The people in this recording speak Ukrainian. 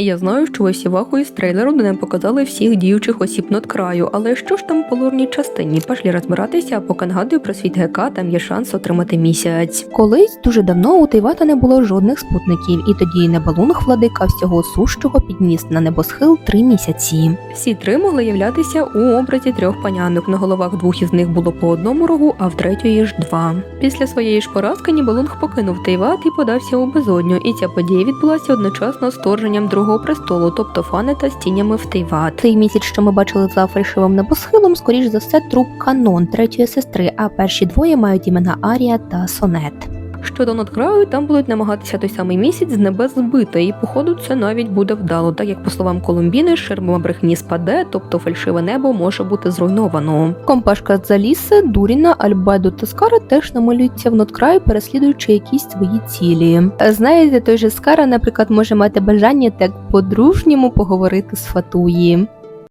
Я знаю, що ви всі ваху із трейлеру, нам показали всіх діючих осіб надкраю, але що ж там по лорній частині? Пошлі розбиратися, а поки нагадую про світ ГК, там є шанс отримати місяць. Колись дуже давно у Тейвата не було жодних спутників, і тоді небалунг владика всього сущого підніс на небосхил три місяці. Всі три могли являтися у образі трьох панянок. На головах двох із них було по одному рогу, а в третьої ж два. Після своєї ж поразки Нібалунг покинув Тейват і подався у безодню, і ця подія відбулася одночасно з вторженням другого престолу, тобто Фанета з тінями в Тейват. Цей місяць, що ми бачили за фальшивим небосхилом, скоріш за все, труп канон третьої сестри, а перші двоє мають імена Арія та Сонет. Щодо надкраю, там будуть намагатися той самий місяць з небес збити, і походу це навіть буде вдало, так як по словам Колумбіни, ширма брехні спаде, тобто фальшиве небо може бути зруйновано. Компашка Заліси, Дуріна, Альбедо та Скара теж намалюються в надкраю, переслідуючи якісь свої цілі. Знаєте, той же Скара, наприклад, може мати бажання так по-дружньому поговорити з Фатуї.